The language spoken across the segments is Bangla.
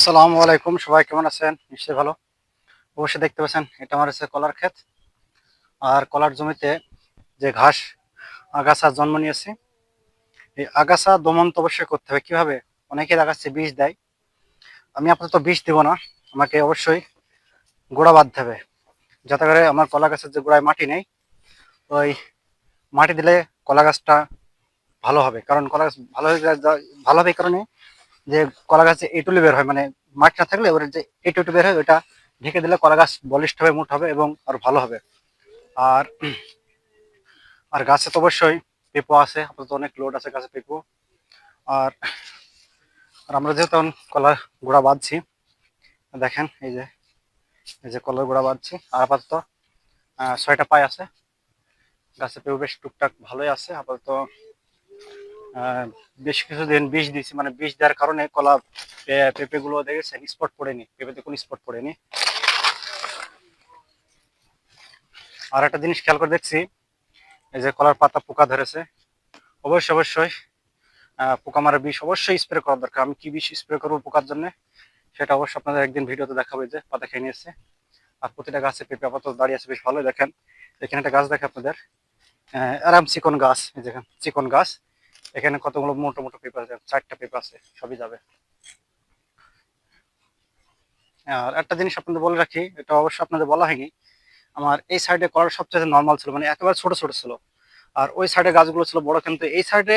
আসসালামু আলাইকুম। সবাই কেমন আছেন? নিশ্চয়ই ভালো। অবশ্যই দেখতে পাচ্ছেন, এটা আমার হচ্ছে কলার ক্ষেত। আর কলার জমিতে যে ঘাস, আগাছা জন্ম নিয়েছে, এই আগাছা দমন তো অবশ্যই করতে হবে। কীভাবে? অনেকে দেখাচ্ছে বিষ দেয়। আমি আপাতত বিষ দেব না। আমাকে অবশ্যই গোড়া বাঁধতে হবে। যাতে করে আমার কলা গাছের যে গোড়ায় মাটি নেই, ওই মাটি দিলে কলা গাছটা ভালো হবে। কারণ কলা গাছ ভালো হয়ে ভালো হবে কারণে যে কলা গাছে এটুলি বের হয় মানে মাটি না থাকলে ওর যে এটুটু বের হয় ওটা ঢেকে দিলে কলা গাছ বলিষ্ঠ হবে মোট হবে এবং আর ভালো হবে। আর আর গাছে তো অবশ্যই পেঁপো আছে, আপাতত অনেক লোড আছে গাছে পেঁপো। আর আর আমরা যেহেতু এখন কলার গোড়া বাঁধছি, দেখেন এই যে এই যে কলার গোড়া বাঁধছি, আর আপাতত ছয়টা পায়ে আছে। গাছে পেঁপো বেশ টুকটাক ভালোই আছে, আপাতত বেশ কিছুদিন বিষ দিয়েছি মানে বিষ দেওয়ার কারণে কলা পেঁপে গুলো দেখেছেন স্পট পড়েনি, পেঁপেতে কোনো স্পট পড়েনি। আর একটা জিনিস খেয়াল করে দেখছি, এই যে কলার পাতা পোকা ধরেছে, অবশ্যই অবশ্যই পোকা মারা বিষ অবশ্যই স্প্রে করা দরকার। আমি কি বিষ স্প্রে করব পোকার জন্য, সেটা অবশ্যই আপনাদের একদিন ভিডিওতে দেখাবো যে পাতা খেয়ে নিয়েছে। আর প্রতিটা গাছে পেঁপে আপাতত দাঁড়িয়ে আছে, বেশ ভালোই দেখেন। এখানে একটা গাছ দেখে আপনাদের আরাম চিকন গাছ দেখেন, চিকন গাছ। এখানে কতগুলো মোটো মোটো পেপার আছে? চারটা পেপার আছে, সবই যাবে। আর একটা জিনিস আপনাদের বলে রাখি, এটা অবশ্যই আপনাদের বলা হয়নি। আমার এই সাইডে করার সবচেয়ে নর্মাল ছিল মানে একেবারে ছোট ছোট ছিল। আর ওই সাইডে গাছগুলো ছিল বড়, কিন্তু এই সাইডে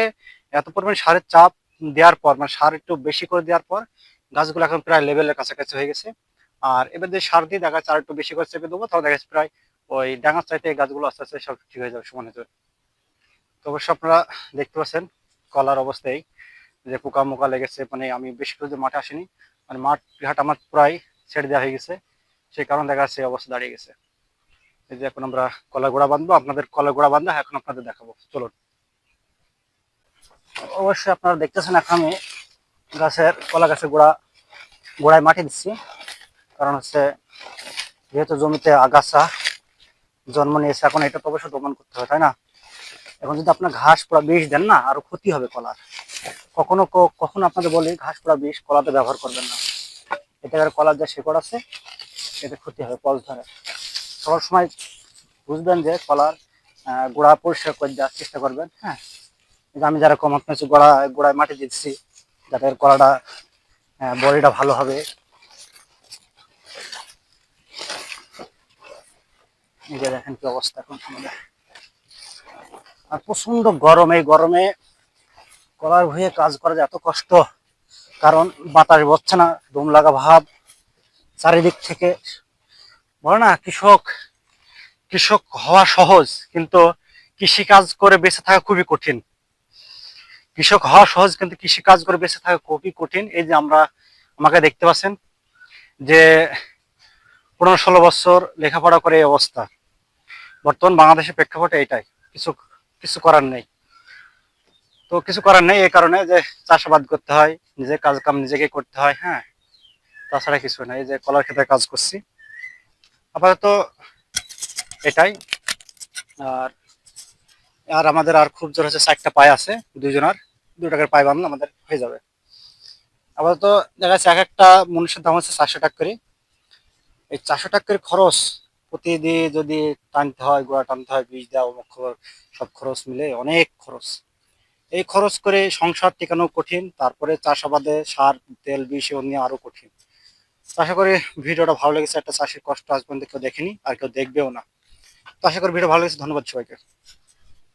এত পরিমাণ সারের চাপ দেওয়ার পর মানে সার একটু বেশি করে দেওয়ার পর, গাছগুলো এখন প্রায় লেভেলের কাছাকাছি হয়ে গেছে। আর এবার যদি সার দিয়ে দেখা যাচ্ছে আর একটু বেশি করে চেপে দেবো, তাহলে দেখা যাচ্ছে প্রায় ওই ডাঙার চাইতে গাছগুলো আস্তে আস্তে সব ঠিক হয়ে যাবে, সমান হয়ে যাবে। তো অবশ্যই আপনারা দেখতে পাচ্ছেন, কলার অবস্থায় যে পোকা মোকা লেগেছে মানে আমি বেশি করে মাঠে আসিনি মানে মাঠ, ঘাট আমার প্রায় ছেড়ে দেওয়া হয়ে গেছে, সেই কারণে দেখা যাচ্ছে অবস্থা দাঁড়িয়ে গেছে। এই যে এখন আমরা কলা গোড়া বাঁধবো, আপনাদের কলা গোড়া বাঁধা, এখন আপনাদের দেখাবো। চলুন। অবশ্যই আপনারা দেখতেছেন এখন আমি গাছের, কলা গাছের গোড়া, গোড়ায় মাটি দিচ্ছি। কারণ হচ্ছে, যেহেতু জমিতে আগাছা জন্ম নিয়েছে, এখন এটা তো অবশ্যই দমন করতে হবে, তাই না? এখন যদি আপনার ঘাস পুরো বিষ দেন না, আরও ক্ষতি হবে কলার। কখনো কখনো আপনাদের বলি ঘাস পুরা বিষ কলাতে ব্যবহার করবেন না। এতে করে কলার যা শেকড় আছে, এতে ক্ষতি হবে পজ ধরে। সবার সময় বুঝবেন যে কলার গোড়া পরিষ্কার করে দেওয়ার চেষ্টা করবেন হ্যাঁ? আমি যারা কম আপনার গোড়া, গোড়ায় মাটি দিচ্ছি, যাতে কলাটা বডিটা ভালো হবে। দেখেন কি অবস্থা এখন আর প্রচণ্ড গরম। এই গরমে কলার ভুঁয়ে কাজ করা এত কষ্ট। কারণ বাতাস বচ্ছে না দম লাগা ভাব। চারিদিক থেকে বলে না, কৃষক কৃষক হওয়া সহজ, কিন্তু কৃষি কাজ করে বেঁচে থাকা খুবই কঠিন। কৃষক হওয়া সহজ, কিন্তু কৃষি কাজ করে বেঁচে থাকা খুবই কঠিন। এই যে আমরা আমাকে দেখতে পাচ্ছেন যে পনেরো ষোলো বছর লেখাপড়া করে এই অবস্থা। বর্তমান বাংলাদেশের প্রেক্ষাপটে এটাই। কিছু কিছু করার নেই। তো কিছু করার নেই এই কারণে যে চাষাবাদ করতে হয় নিজে কাজ কাম নিজেকে করতে হয় হ্যাঁ? তাছাড়া কিছু না এই যে কলার ক্ষেত্রে কাজ করছি। আপাতত এটাই। আর আর আমাদের আর খুব জোর হচ্ছে চারটা পায়ে আছে, দুইজনের। দু টাকার পায়ে বাঁধলে আমাদের হয়ে যাবে। আপাতত দেখা যাচ্ছে এক একটা মনুষ্যের দাম হচ্ছে চারশো টাকা করে। এই চারশো টাকা করে খরচ প্রতিদিন যদি টানতে হয়, গোড়া টানতে হয় বীজ দেওয়া সব খরচ মিলে অনেক খরচ। এই খরচ করে সংসার টেকানো কঠিন, তারপরে চাষাবাদে সার, তেল, বিষ এবং নিয়ে আরও কঠিন। আশা করি ভিডিওটা ভালো লেগেছে। একটা চাষের কষ্ট আজ পর্যন্ত কেউ দেখেনি, আর কেউ দেখবেও না। তো আশা করি ভিডিও ভালো লেগেছে। ধন্যবাদ সবাইকে।